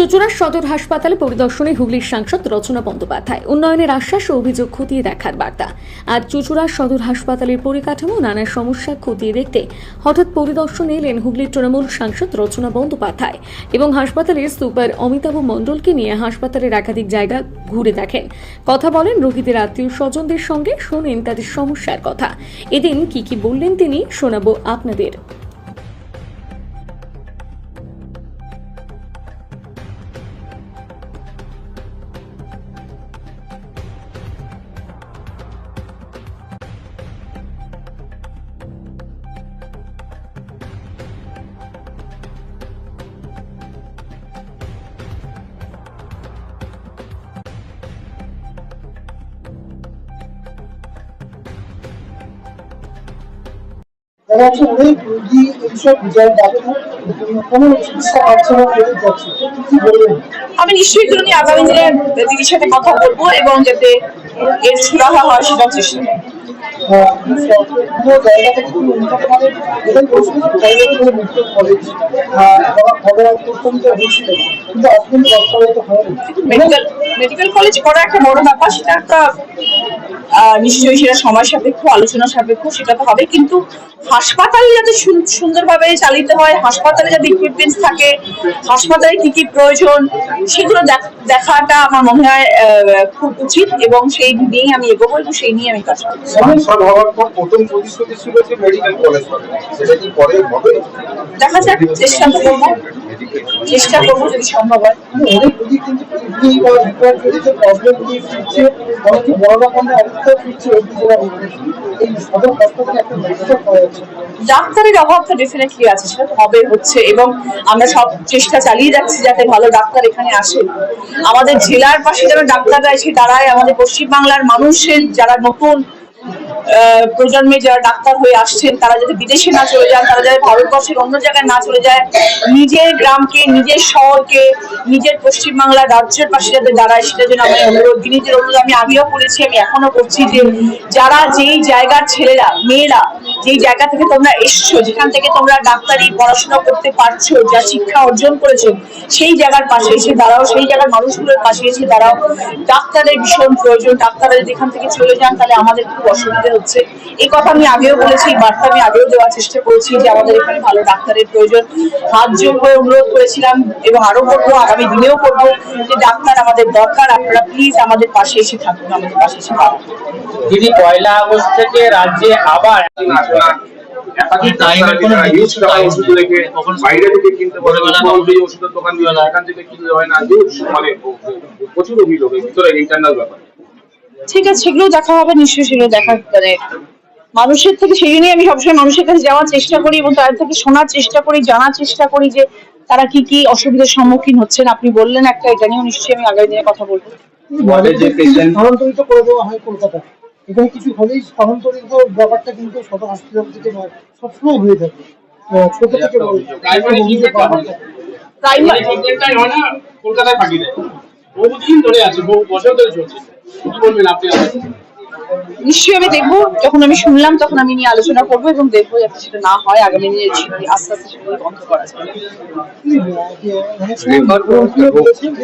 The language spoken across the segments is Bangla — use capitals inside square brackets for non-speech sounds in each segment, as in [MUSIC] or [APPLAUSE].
চুচুড়া সদর হাসপাতালে পরিদর্শনে হুগলির সাংসদ রচনা বন্দ্যোপাধ্যায়। উন্নয়নের আশ্বাস ও অভিযোগ খতিয়ে দেখার বার্তা। আর চুচুড়া সদর হাসপাতালের পরিকাঠামো নানা সমস্যা খতিয়ে দেখতে হঠাৎ পরিদর্শনে এলেন হুগলির তৃণমূল সাংসদ রচনা বন্দ্যোপাধ্যায় এবং হাসপাতালের সুপার অমিতাভ মণ্ডলকে নিয়ে হাসপাতালের একাধিক জায়গা ঘুরে দেখেন। কথা বলেন রোগীদের আত্মীয় স্বজনদের সঙ্গে, শোনেন তাদের সমস্যার কথা। এদিন কি কি বললেন তিনি শোনাবো আপনাদের। দেখা যাচ্ছে অনেক রুগী এইসব যারা ডাক্তার কোনো চিকিৎসা পাচ্ছে না ফেরত যাচ্ছে। কি বলবেন আমি নিশ্চয়ই দিন আগামী দিনে দিদির সাথে কথা বলব এবং যাতে এর সুরাহা হয়। সেটার চেষ্টা মেডিকেল কলেজ করা একটা বড় ব্যাপার সেটা একটা নিশ্চয়ই সেটা সময় সাপেক্ষ আলোচনা সাপেক্ষ সেটা তো হবে। কিন্তু হাসপাতাল যাতে সুন- সুন্দরভাবে চালিত হয় হাসপাতালে যাতে ইকুইপমেন্টস থাকে হাসপাতালে কি কি প্রয়োজন সেগুলো দেখ- দেখাটা আমার মনে হয় খুব উচিত এবং সেই নিয়েই আমি এগোবো এবং সেই নিয়ে আমি কাজ করব। সাংসদ হওয়ার পর প্রথম প্রতিশ্রুতি ছিল যে মেডিকেল কলেজ সেটা কি পরে হবে? দেখা যাক চেষ্টা করব। চেষ্টা করব যদি সম্ভব হয়। যাচ্ছে ডাক্তারের অভাব তো ডেফিনেটলি আছে সেটা তো হবে হচ্ছে। এবং আমরা সব চেষ্টা চালিয়ে যাচ্ছি যাতে ভালো ডাক্তার এখানে আসে। আমাদের জেলার পাশে যারা ডাক্তাররা এসে দাঁড়ায় আমাদের পশ্চিমবাংলার মানুষের যারা নতুন প্রজন্মে যারা ডাক্তার হয়ে আসছেন, তারা যাতে বিদেশে না চলে যান, তারা যাতে ভারতবর্ষের অন্য জায়গায় না চলে যায়, নিজের গ্রামকে, নিজের শহরকে, নিজের পশ্চিমবাংলার রাজ্যের পাশে যাতে দাঁড়ায় সেটা জন্য আমি অনুরোধ। দিনীদের অনুরোধ আমি আগেও করেছি, আমি এখনও করছি যে যারা যেই জায়গার ছেলেরা, মেয়েরা, যেই জায়গা থেকে তোমরা এসছো, যেখান থেকে তোমরা ডাক্তারি পড়াশোনা করতে পারছ, যা শিক্ষা অর্জন করেছ, সেই জায়গার পাশে এসে দাঁড়াও, সেই জায়গার মানুষগুলোর পাশে এসে দাঁড়াও। ডাক্তারের ভীষণ প্রয়োজন, ডাক্তাররা যদি এখান থেকে চলে যান, তাহলে আমাদের খুব অসুবিধা হচ্ছে। এই কথা আমি আগেও বলেছি এই বার্তা আমি আগেও দেওয়ার চেষ্টা করেছি যে আমাদের এখানে ভালো ডাক্তারের প্রয়োজন। হাত জোর করে অনুরোধ করেছিলাম এবং আরও করব আগামী দিনেও করব যে ডাক্তার আমাদের দরকার আপনারা প্লিজ আমাদের পাশে এসে থাকুন আমাদের পাশে এসে দাঁড়ান দিদি পয়লা আগস্ট থেকে রাজ্যে আবার মানে প্রচুর অভিযোগ ভিতরে ইন্টারনাল ব্যাপার। ঠিক আছে সেগুলো দেখা হবে নিশ্চয়ই সেগুলো দেখা মানে মানুষের থেকে সেই জন্যই আমি সবসময় মানুষের কাছে যাওয়ার চেষ্টা করি এবং তাদের থেকে শোনার চেষ্টা করি জানার চেষ্টা করি যে তারা কি কি অসুবিধার সম্মুখীন হচ্ছেন। আপনি বললেন একটা এটা নিয়েও নিশ্চয়ই আমি আগামী দিনে কথা বলব। স্থানান্তরিত করে দেওয়া হয় কলকাতা। এখানে কিছু হলেই স্থানান্তরিত ব্যাপারটা কিন্তু সদর হসপিটাল থেকে নয় সবসময় হয়ে থাকে। ছোট থেকে বড়। প্রাইমারি হয়। কলকাতায় পাঠিয়ে দেয় বহুদিন ধরে আছে বহু বছর ধরে চলছে। আপনি নিশ্চয়ই আমি দেখব। যখন আমি শুনলাম তখন আমি নিয়ে আলোচনা করব এবং দেখব যাতে সেটা না হয় আগামী দিনে আস্তে আস্তে সেগুলি বন্ধ করা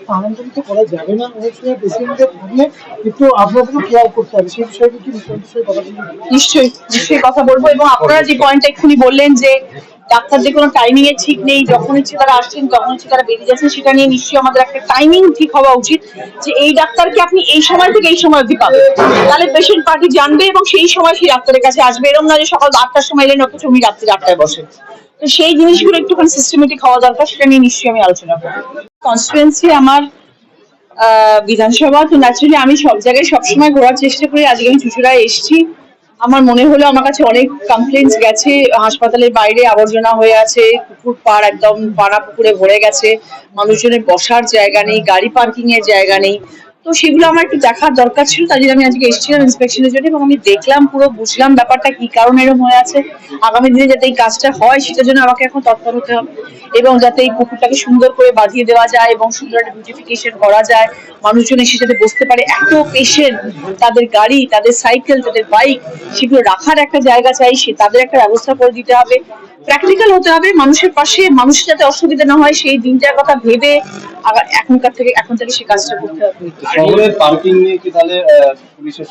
স্থানান্তরিত করা যাবে না। অনেক সময় পেশেন্টদের থাকলে একটু আপনাদেরও কেয়ার করতে হবে। সেই বিষয়ে কি নিশ্চয়ই নিশ্চয়ই কথা বলব এবং আপনারা যে পয়েন্টটা এক্ষুনি বললেন যে ডাক্তারদের কোনো টাইমিং এর ঠিক নেই যখন ইচ্ছে তারা আসছেন যখন ইচ্ছে তারা বেরিয়ে যাচ্ছেন সেটা নিয়ে নিশ্চয়ই আমাদের একটা টাইমিং ঠিক হওয়া উচিত যে এই ডাক্তারকে আপনি এই সময় থেকে এই সময় অবধি পাবেন। তাহলে পেশেন্ট পার্টি জানবে এবং সেই সময় সেই ডাক্তারের কাছে আসবে। এরকম না যে সকাল আটটার সময় এলেন, অথচ উনি রাত্রি আটটায় বসে। তো সেই জিনিসগুলো একটুখানি সিস্টেমেটিক হওয়া দরকার, সেটা নিয়ে নিশ্চয়ই আমি আলোচনা করব। কনস্টিটুয়েন্সি আমার বিধানসভা, তো ন্যাচুরালি আমি সব জায়গায় সবসময় ঘোরার চেষ্টা করি। আজকে আমি চুচুড়ায় এসেছি। আমার মনে হলো আমার কাছে অনেক কমপ্লেন্টস গেছে। হাসপাতালের বাইরে আবর্জনা হয়ে আছে, পুকুর পাড় একদম পাড়া পুকুরে ভরে গেছে। মানুষজনের বসার জায়গা নেই, গাড়ি পার্কিং এর জায়গা নেই। তো সেগুলো আমার একটু দেখার দরকার ছিল তাই জন্য আমি আজকে এসেছিলাম ইন্সপেকশনের জন্য এবং আমি দেখলাম পুরো, বুঝলাম ব্যাপারটা কি কারণে এরকম হয়ে আছে। আগামী দিনে যাতে এই কাজটা হয়, সেটার জন্য আমাকে এখন তৎপর হতে হবে এবং যাতে এই পুকুরটাকে সুন্দর করে বাঁধিয়ে দেওয়া যায় এবং সুন্দর একটা বিউটিফিকেশন করা যায়। মানুষজন এসে যাতে বসতে পারে এত পেশেন্ট তাদের গাড়ি, তাদের সাইকেল তাদের বাইক সেগুলো রাখার একটা জায়গা চাই, সে তাদের একটা ব্যবস্থা করে দিতে হবে। প্র্যাকটিক্যাল হতে হবে মানুষের পাশে মানুষের যাতে অসুবিধা না হয় সেই দিনটার কথা ভেবে আগা- এখনকার থেকে এখন থেকে সেই কাজটা করতে হবে। শহরের পার্কিং নিয়ে কি তাহলে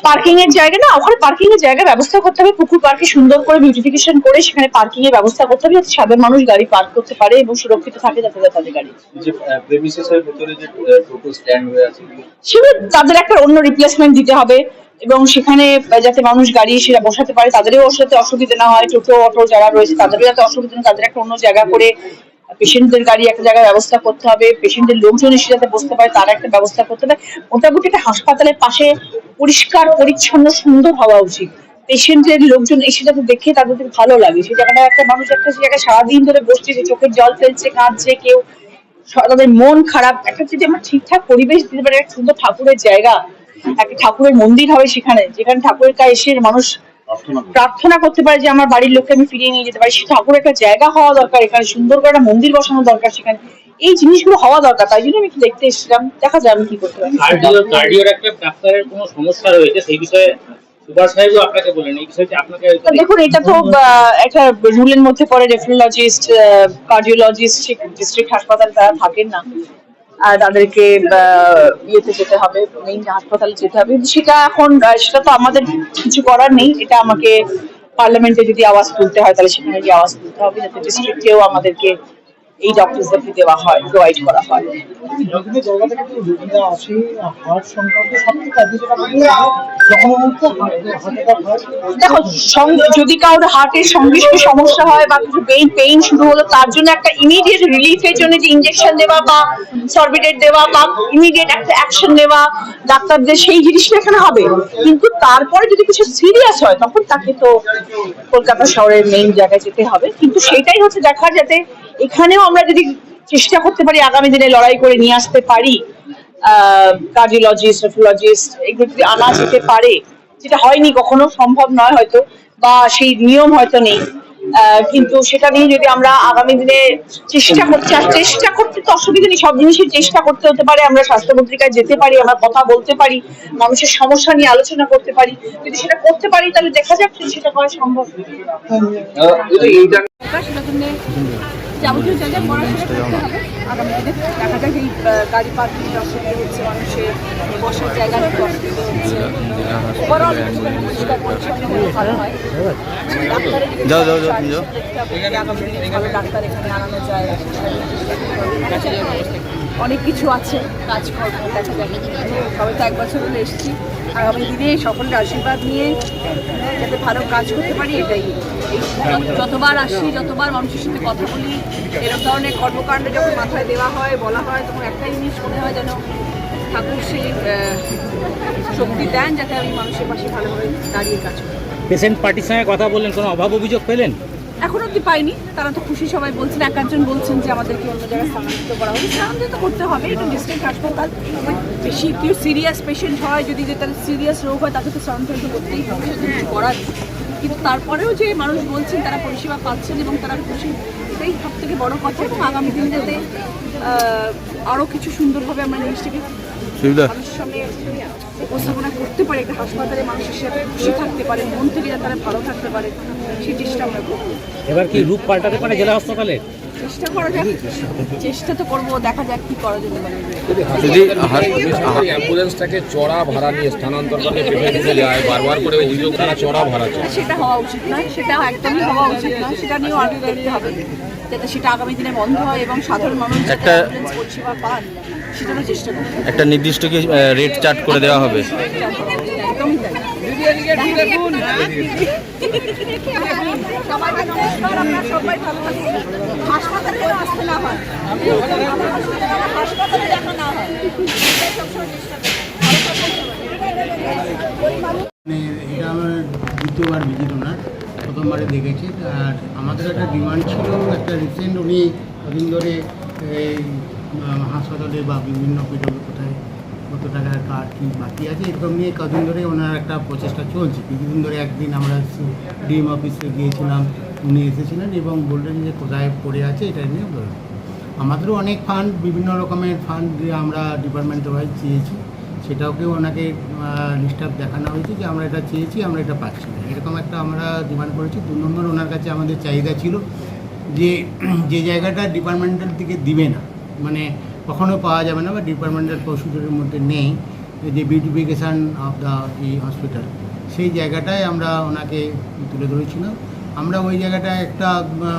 পার্কিং এর জায়গা না ওখানে পার্কিং এর জায়গা ব্যবস্থা করতে হবে পুকুর পার্কে সুন্দর করে বিউটিফিকেশন করে সেখানে পার্কিং এর ব্যবস্থা করতে হবে যাতে সাধারণ মানুষ গাড়ি পার্ক করতে পারে এবং সুরক্ষিত থাকে যাতে তাদের গাড়ি যে প্রেমিসেসের ভেতরে যে টোটো স্ট্যান্ড হয়ে আছে সেগুলো তাদের একটা অন্য রিপ্লেসমেন্ট দিতে হবে। এবং সেখানে যাতে মানুষ গাড়ি সেটা বসাতে পারে, তাদেরও বসাতে অসুবিধা না হয়, টোটো, অটো যারা রয়েছে তাদেরও যাতে অসুবিধা তাদের একটা অন্য জায়গা করে পেশেন্টদের গাড়ি একটা জায়গায় ব্যবস্থা করতে হবে পেশেন্টের লোকজন এসে যাতে বসতে পারে, তার একটা ব্যবস্থা করতে হবে। মোটামুটি একটা হাসপাতালের পাশে পরিষ্কার, পরিচ্ছন্ন, সুন্দর হওয়া উচিত। পেশেন্টের লোকজন এসে যাতে দেখে তাদের ভালো লাগে। সেই জায়গাটা একটা মানুষ একটা সেই জায়গায় সারাদিন ধরে বসছে, যে চোখের জল ফেলছে, কাঁদছে, কেউ তাদের মন খারাপ। একটা যদি আমরা ঠিকঠাক পরিবেশ দিতে পারি, একটা সুন্দর ঠাকুরের জায়গা একটা ঠাকুরের মন্দির হবে সেখানে যেখানে ঠাকুরের কাছে এসে মানুষ প্রার্থনা করতে পারে যে আমার বাড়ির লোককে আমি ফিরিয়ে নিয়ে যেতে পারি। সে ঠাকুরের একটা জায়গা হওয়া দরকার এখানে সুন্দর করে একটা মন্দির বসানো দরকার সেখানে। এই জিনিসগুলো হওয়া দরকার তাই জন্য আমি একটু দেখতে এসেছিলাম। দেখা যায় আমি কি করতে পারি। কার্ডিও কার্ডিওর একটা ডাক্তারের কোনো সমস্যা রয়েছে? সেই বিষয়ে দেখুন এটা তো আহ, একটা রুলের মধ্যে পড়ে রেফ্রোলজিস্ট কার্ডিওলজিস্ট ডিস্ট্রিক্ট হাসপাতাল তারা থাকেন না। তাদেরকে ইয়েতে যেতে হবে মেইন হাসপাতালে যেতে হবে, সেটা এখন সেটা তো আমাদের কিছু করার নেই। এটা আমাকে পার্লামেন্টে যদি আওয়াজ তুলতে হয়, তাহলে সেখানে গিয়ে আওয়াজ তুলতে হবে, যাতে ডিস্ট্রিক্টেও আমাদেরকে এই ডক্টরসদেরকে দেওয়া হয় প্রোভাইড করা হয়। দেখো যদি কারোর হার্টের সঙ্গে সঙ্গে সমস্যা হয় বা কিছু পেইন পেইন শুরু হলো তার জন্য একটা ইমিডিয়েট রিলিফের জন্য যে ইনজেকশন দেওয়া বা সরবিটেট দেওয়া বা ইমিডিয়েট একটা অ্যাকশন নেওয়া ডাক্তারদের সেই জিনিসটা এখানে হবে। কিন্তু তারপরে যদি কিছু সিরিয়াস হয় তখন তাকে তো কলকাতা শহরের মেইন জায়গায় যেতে হবে। কিন্তু সেটাই হচ্ছে দেখার যাতে এখানেও আমরা যদি চেষ্টা করতে পারি আগামী দিনে লড়াই করে নিয়ে আসতে পারি কার্ডিওলজিস্ট রেফোলজিস্ট এগুলো যদি আনা যেতে পারে যেটা হয়নি কখনো সম্ভব নয় হয়তো বা সেই নিয়ম হয়তো নেই। আহ, কিন্তু সেটা নিয়ে যদি আমরা আগামী দিনে চেষ্টা করতে আর চেষ্টা করতে তো অসুবিধা নেই সব জিনিসের চেষ্টা করতে হতে পারে আমরা স্বাস্থ্যমন্ত্রীর যেতে পারি আমরা কথা বলতে পারি মানুষের সমস্যা নিয়ে আলোচনা করতে পারি। যদি সেটা করতে পারি তাহলে দেখা যাক সেটা করা সম্ভব। যাবতীয় জায়গায় পড়াশোনা করতে হবে। দেখা যাক এই গাড়ি পার্কিং অসুবিধা হচ্ছে মানুষের বসার অসুবিধা হচ্ছে। ওভারঅল পরিষ্কার পরিচ্ছন্ন ভালো হয়। যাও, যাও, যাও, ভালো ডাক্তার এখানে আনানো যায়। অনেক কিছু আছে কাজ করব দেখা সবাই তো এক বছর হলে এসেছি। আগামী দিনে সকলের আশীর্বাদ নিয়ে যাতে ভালো কাজ করতে পারি, এটাই। যতবার আসি, যতবার মানুষের সাথে কথা বলি, এরকম ধরনের কর্মকাণ্ড যখন মাথায় দেওয়া হয়, বলা হয়, তখন একটাই জিনিস মনে হয় যেন ঠাকুর সেই শক্তি দেন যাতে আমি মানুষের পাশে ভালোভাবে দাঁড়িয়ে কাজ করি। পেশেন্ট পার্টির সঙ্গে কথা বললেন, কোনো অভাব অভিযোগ পেলেন? এখন অব্দি পাইনি। তারা তো খুশি সবাই বলছেন এক একজন বলছেন যে আমাদেরকে অন্য জায়গায় স্থানান্তরিত করা হবে। স্থানান্তরিত করতে হবে একটু ডিস্ট্রিক্ট হাসপাতাল। বেশি কেউ সিরিয়াস পেশেন্ট হয় যদি যে তার সিরিয়াস রোগ হয় তাকে তো স্থানান্তরিত করতেই হবে কিছু করার। কিন্তু তারপরেও যে মানুষ বলছেন তারা পরিষেবা পাচ্ছেন এবং তারা খুশি এটাই সব থেকে বড় কথা। এবং আগামী দিন যাতে আহ, আরও কিছু সুন্দরভাবে আমরা জিনিসটাকে মানুষের উপস্থাপনা করতে পারে একটা হাসপাতালে মানুষের সাথে খুশি থাকতে পারে মন থেকে যাতে তারা ভালো থাকতে পারে সেই চেষ্টা আমরা করব। এবার কি রূপ পাল্টাতে পারে জেলা হাসপাতালে? চেষ্টা করা যাক। চেষ্টা তো করব দেখা যাক কি করা যেতে পারে। যদি অ্যাম্বুলেন্সটাকে চড়া ভাড়া নিয়ে স্থানান্তর করে পেটে যায় বারবার করে অভিযোগ তারা চড়া ভাড়া সেটা হওয়া উচিত নয় সেটা একদমই হওয়া উচিত নয় সেটা নিয়েও আগে হবে। যাতে সেটা আগামী দিনে বন্ধ হয় এবং সাধারণ মানুষ একটা- পরিষেবা পান সেটারও চেষ্টা করতে একটা নির্দিষ্ট কি রেট চার্ট করে দেওয়া হবে? একদমই তাই সবাইকে নমস্কার আপনারা সবাই ভালো থাকুন হাসপাতালে আসতে না হয় হাসপাতালে দেখা না হয় সবসময় চেষ্টা করি মানে এটা আমার দ্বিতীয়বার ভিজিট ওনার। প্রথমবারে দেখেছি। আর আমাদের একটা ডিমান্ড ছিল, একটা রিসেন্ট উনি কদিন ধরে এই হাসপাতালে বা বিভিন্ন পিডব্লিউ কোথায় কত টাকার কার্ড কি বাকি আছে, এরকম নিয়ে কদিন ধরে ওনার একটা প্রচেষ্টা চলছে। কিছুদিন ধরে একদিন আমরা ডিএম অফিসে গিয়েছিলাম, উনি এসেছিলেন এবং বললেন যে কোথায় পড়ে আছে এটা নিয়ে বলুন। আমাদেরও অনেক ফান্ড বিভিন্ন রকমের ফান্ড আমরা ডিপার্টমেন্ট ওয়াইজ চেয়েছি সেটাওকে ওনাকে আপ দেখানো হয়েছে যে আমরা এটা চেয়েছি, আমরা এটা পাচ্ছি না। এরকম একটা আমরা ডিমান্ড করেছি। দু নম্বর ওনার কাছে আমাদের চাহিদা ছিল যে [CLEARS THROAT] যে জায়গাটা ডিপার্টমেন্টাল থেকে দিবে না মানে কখনো পাওয়া যাবে না বা ডিপার্টমেন্টাল প্রসিডিউরের মধ্যে নেই, যে বিউটিফিকেশান অফ দ্য এই হসপিটাল সেই জায়গাটায় আমরা ওনাকে তুলে ধরেছিলাম। আমরা ওই জায়গাটায় একটা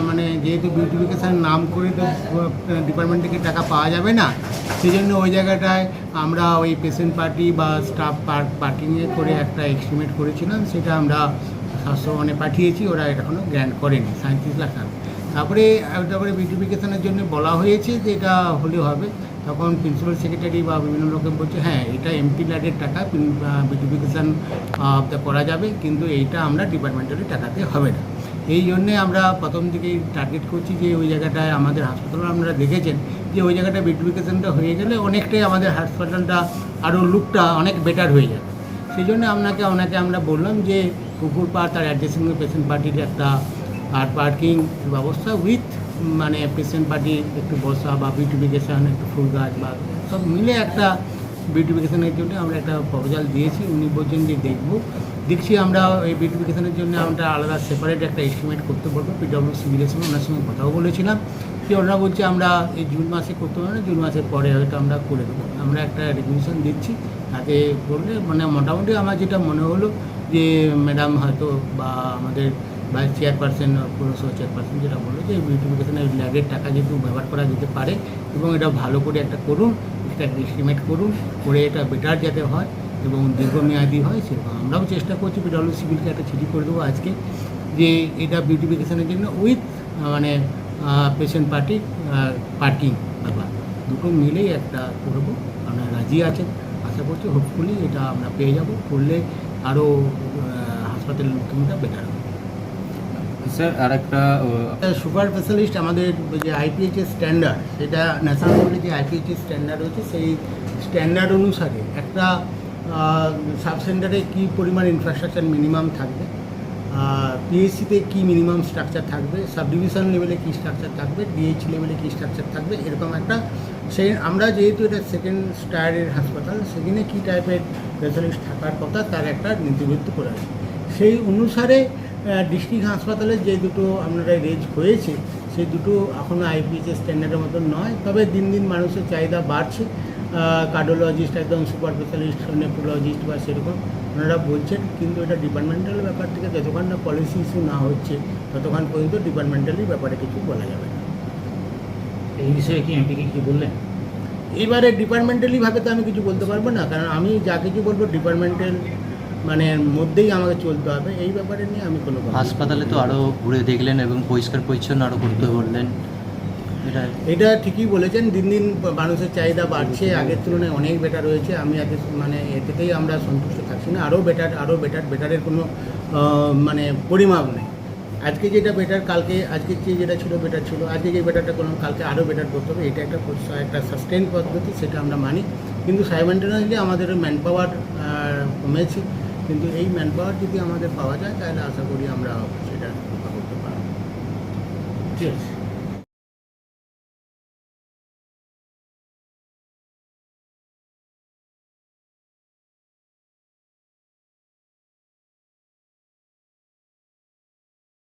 মানে যেহেতু বিউটিফিকেশান নাম করে তো ডিপার্টমেন্ট থেকে টাকা পাওয়া যাবে না সেই জন্য ওই জায়গাটায় আমরা ওই পেশেন্ট পার্টি বা স্টাফ পার্ক পার্কিংয়ে করে একটা এস্টিমেট করেছিলাম, সেটা আমরা স্বাস্থ্য মানে পাঠিয়েছি, ওরা এখনও গ্র্যান্ড করেনি সাঁত্রিশ লাখ তারপরে তারপরে বিউটিফিকেশনের জন্য বলা হয়েছে যে এটা হলে হবে। তখন প্রিন্সিপাল সেক্রেটারি বা বিভিন্ন লোকে বলছে হ্যাঁ এটা এমপি ল্যাডের টাকা বিউটিফিকেশান করা যাবে, কিন্তু এইটা আমরা ডিপার্টমেন্টালি টাকাতে হবে না। এই জন্যে আমরা প্রথম থেকেই টার্গেট করছি যে ওই জায়গাটায় আমাদের হাসপাতাল আমরা দেখেছেন যে ওই জায়গাটা বিউটিফিকেশনটা হয়ে গেলে অনেকটাই আমাদের হাসপাতালটা আরও লুকটা অনেক বেটার হয়ে যাবে। সেই জন্য আপনাকে, ওনাকে আমরা বললাম যে পুকুর পাড় তার অ্যাড্রেসিং পেশেন্ট পার্টির একটা আর পার্কিং ব্যবস্থা উইথ মানে পেশেন্ট পার্টি একটু বসা বা বিউটিফিকেশান একটু ফুল গাছ বা সব মিলে একটা বিউটিফিকেশনের জন্য আমরা একটা প্রপোজাল দিয়েছি, উনি বলছেন যে দেখব। দেখছি আমরা এই বিউটিফিকেশনের জন্য আমরা আলাদা সেপারেট একটা এস্টিমেট করতে পারব। পিডব্লিউ সিভিলের সঙ্গে ওনার সঙ্গে কথাও বলেছিলাম। যে ওনারা বলছে, আমরা এই জুন মাসে করতে পারব না, জুন মাসের পরে হয়তো আমরা করে দেবো। আমরা একটা রেগুলেশন দিচ্ছি, তাতে করলে মানে মোটামুটি আমার যেটা মনে হলো যে ম্যাডাম হয়তো বা আমাদের ভাইস চেয়ারপারসন পৌরসভা চেয়ারপারসন যেটা বলল যে বিউটিফিকেশনের ল্যাবের টাকা যেহেতু ব্যবহার করা যেতে পারে এবং এটা ভালো করে একটা করুন একটা এস্টিমেট করুন করে এটা বেটার যাতে হয় এবং দীর্ঘমেয়াদী হয়, সেরকম আমরাও চেষ্টা করছি পিডব্লিউ সিভিলকে একটা চিঠি করে দেবো আজকে, যে এটা বিউটিফিকেশনের জন্য উইথ মানে পেশেন্ট পার্টি পার্কিং ব্যাপার। দুটো মিলেই একটা করব, আমরা রাজি আছেন আশা করছি হোপফুলি এটা আমরা পেয়ে যাব, করলে আরও হাসপাতালের লুকিংটা বেটার স্যার আর একটা সুপার স্পেশালিস্ট আমাদের যে আইপিএইচএস স্ট্যান্ডার্ড সেটা ন্যাশনাল লেভেলে যে আইপিএইচএস স্ট্যান্ডার্ড হচ্ছে সেই স্ট্যান্ডার্ড অনুসারে একটা সাব সেন্টারে কী পরিমাণ ইনফ্রাস্ট্রাকচার মিনিমাম থাকবে পিএসসিতে কী মিনিমাম স্ট্রাকচার থাকবে সাব ডিভিশন লেভেলে কী স্ট্রাকচার থাকবে ডিএইচ লেভেলে কী স্ট্রাকচার থাকবে, এরকম একটা সেই আমরা যেহেতু এটা সেকেন্ড স্টায়ারের হাসপাতাল, সেখানে কী টাইপের স্পেশালিস্ট থাকার কথা, তার একটা নীতিবদ্ধ করে সেই অনুসারে ডিস্ট্রিক্ট হাসপাতালে যে দুটো আপনারা রেজ হয়েছে সেই দুটো এখনও আইপিএসের স্ট্যান্ডার্ডের মতন নয়। তবে দিন দিন মানুষের চাহিদা বাড়ছে। কার্ডিওলজিস্ট একদম সুপার স্পেশালিস্ট নেফ্রোলজিস্ট বা সেরকম ওনারা বলছেন কিন্তু এটা ডিপার্টমেন্টাল ব্যাপার থেকে যতক্ষণ না পলিসি ইস্যু না হচ্ছে ততক্ষণ পর্যন্ত ডিপার্টমেন্টালি ব্যাপারে কিছু বলা যাবে না। এই বিষয়ে কি এমপিকে কি বললেন? এবারে ডিপার্টমেন্টালিভাবে তো আমি কিছু বলতে পারব না কারণ আমি যা কিছু বলব ডিপার্টমেন্টাল মানে মধ্যেই আমাকে চলতে হবে এই ব্যাপারে নিয়ে আমি কোনো। হাসপাতালে তো আরও ঘুরে দেখলেন এবং পরিষ্কার পরিচ্ছন্ন আরও করতে বললেন। এটা এটা ঠিকই বলেছেন দিন দিন মানুষের চাহিদা বাড়ছে আগের তুলনায় অনেক বেটার হয়েছে আমি আগে মানে এতেতেই আমরা সন্তুষ্ট থাকছি না আরও বেটার আরও বেটার বেটারের কোনো মানে পরিমাপ নেই। আজকে যেটা বেটার কালকে আজকে যে যেটা ছিল বেটার ছিল আজকে যে বেটারটা করলাম কালকে আরও বেটার করতে হবে এটা একটা একটা সাস্টেন পদ্ধতি সেটা আমরা মানি। কিন্তু সাইমেন্টেনাসলি আমাদের ম্যান পাওয়ার কমেছে। কিন্তু এই ম্যান পাওয়ার যদি আমাদের পাওয়া যায়, তাহলে আশা করি আমরা সেটা করতে পারব। ঠিক আছে।